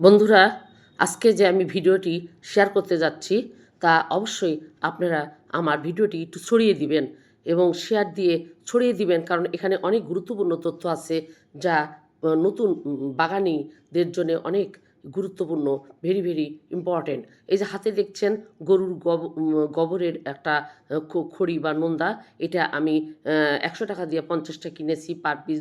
বন্ধুরা, আজকে যে আমি ভিডিওটি শেয়ার করতে যাচ্ছি, তা অবশ্যই আপনারা আমার ভিডিওটি একটু ছড়িয়ে দিবেন এবং শেয়ার দিয়ে ছড়িয়ে দিবেন, কারণ এখানে অনেক গুরুত্বপূর্ণ তথ্য আছে যা নতুন বাগানিদের জন্যে অনেক গুরুত্বপূর্ণ ভেরি ভেরি ইম্পর্টেন্ট এই যে হাতে দেখছেন গরুর গব গোবরের একটা খড়ি বা নোন্দা, এটা আমি একশো টাকা দিয়ে পঞ্চাশটা কিনেছি পার পিস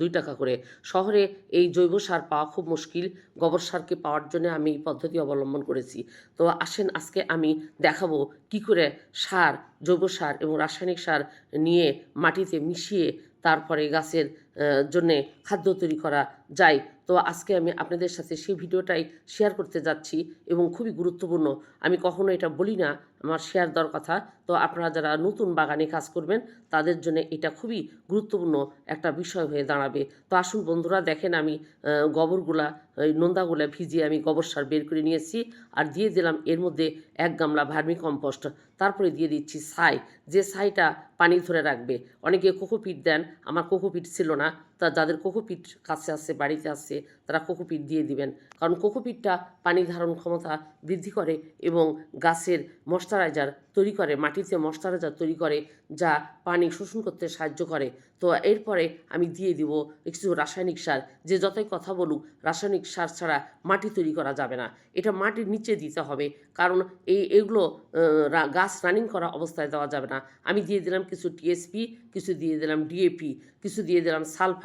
দুই টাকা করে। শহরে এই জৈব সার পাওয়া খুব মুশকিল। গোবর সারকে পাওয়ার জন্য আমি এই পদ্ধতি অবলম্বন করেছি। তো আসেন আজকে আমি দেখাবো কি করে সার, জৈব সার এবং রাসায়নিক সার নিয়ে মাটিতে মিশিয়ে তারপরে গাছের জন্যে খাদ্য তৈরি করা যায়। তো আজকে আমি আপনাদের সাথে সেই ভিডিওটাই শেয়ার করতে যাচ্ছি এবং খুবই গুরুত্বপূর্ণ। আমি কখনো এটা বলি না, আমার শেয়ার দেওয়ার কথা। তো আপনারা যারা নতুন বাগানে কাজ করবেন, তাদের জন্য এটা খুবই গুরুত্বপূর্ণ একটা বিষয় হয়ে দাঁড়াবে। তো আসুন বন্ধুরা, দেখেন আমি গোবরগুলা, এই নোন্দাগুলা ভিজিয়ে আমি গোবর সার বের করে নিয়েছি আর দিয়ে দিলাম এর মধ্যে এক গামলা ভার্মি কম্পোস্ট তারপরে দিয়ে দিচ্ছি ছাই। যে ছাইটা পানি ধরে রাখবে। অনেকে কোকোপিট দেন, আমার কোকোপিট ছিল না। তা যাদের কোকোপিট কাছে আছে, বাড়িতে আছে, তারা কোকোপিট দিয়ে দিবেন। কারণ কোকোপিটটা পানি ধারণ ক্ষমতা বৃদ্ধি করে এবং গাছের ময়শ্চারাইজার তৈরি করে, মাটিতে ময়শ্চারাইজার তৈরি করে, যা পানি শোষণ করতে সাহায্য করে। তো এরপরে আমি দিয়ে দিব কিছু রাসায়নিক সার। যে যতই কথা বলুক, রাসায়নিক সার ছাড়া মাটি তৈরি করা যাবে না। এটা মাটির নিচে দিতে হবে। কারণ এই, এগুলো গাছ রানিং করা অবস্থায় দেওয়া যাবে না। আমি দিয়ে দিলাম কিছু টিএসপি কিছু দিয়ে দিলাম ডিএপি কিছু দিয়ে দিলাম সালফার।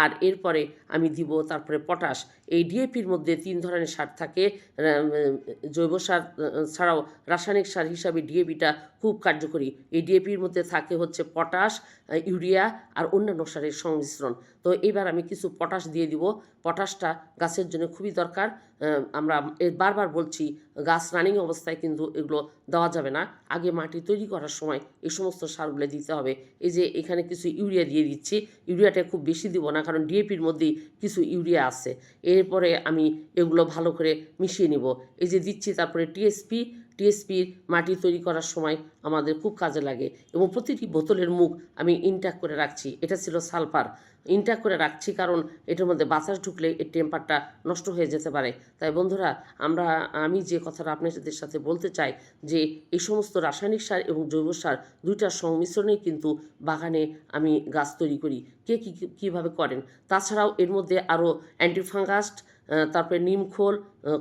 আর এরপরে আমি দিব তারপরে পটাশ। এই ডিএপির মধ্যে তিন ধরনের সার থাকে। জৈব সার ছাড়াও রাসায়নিক সার হিসাবে ডিএপিটা খুব কার্যকরী। এই ডিএপির মধ্যে থাকে হচ্ছে পটাশ ইউরিয়া আর অন্যান্য সারের সংমিশ্রণ। তো এবার আমি কিছু পটাশ দিয়ে দিব। পটাশটা গাছের জন্য খুবই দরকার। আমরা বারবার বলছি, গাছ রানিং অবস্থায় কিন্তু এগুলো দেওয়া যাবে না। আগে মাটি তৈরি করার সময় এই সমস্ত সারগুলো দিতে হবে। এই যে এখানে কিছু ইউরিয়া দিয়ে দিচ্ছি। ইউরিয়াটা খুব বেশি দিব না, কারণ ডিএপির মধ্যেই কিছু ইউরিয়া আছে। এরপরে আমি এগুলো ভালো করে মিশিয়ে নিব। এই যে দিচ্ছি, তারপরে টিএসপি টিএসপির মাটি তৈরি করার সময় আমাদের খুব কাজে লাগে এবং প্রতিটি বোতলের মুখ আমি ইনট্যাক করে রাখছি। এটা ছিল সালফার। ইনট্যাক করে রাখছি কারণ এটার মধ্যে বাতাস ঢুকলে এর টেম্পারটা নষ্ট হয়ে যেতে পারে। তাই বন্ধুরা, আমরা, আমি যে কথাটা আপনাদের সাথে বলতে চাই যে এই সমস্ত রাসায়নিক সার এবং জৈব সার দুইটার সংমিশ্রণেই কিন্তু বাগানে আমি গাছ তৈরি করি। কে কী কীভাবে করেন? তাছাড়াও এর মধ্যে আরও অ্যান্টিফাঙ্গাস্ট তারপরে নিমখোল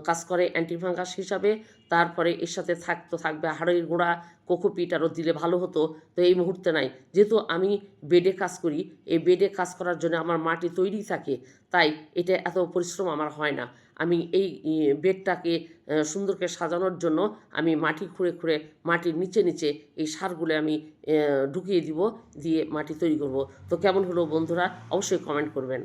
কাজ করে অ্যান্টিফাঙ্গাস হিসাবে। তারপরে এর সাথে থাকতো থাকবে হাড়ের গোড়া কোকোপিট আরও দিলে ভালো হতো। তো এই মুহূর্তে নাই। যেহেতু আমি বেডে কাজ করি, এই বেডে কাজ করার জন্য আমার মাটি তৈরি থাকে, তাই এটা এত পরিশ্রম আমার হয় না। আমি এই বেডটাকে সুন্দরকে সাজানোর জন্য আমি মাটি খুঁড়ে খুঁড়ে মাটির নিচে নিচে এই সারগুলো আমি ঢুকিয়ে দিব, দিয়ে মাটি তৈরি করব। তো কেমন হলো বন্ধুরা, অবশ্যই কমেন্ট করবেন।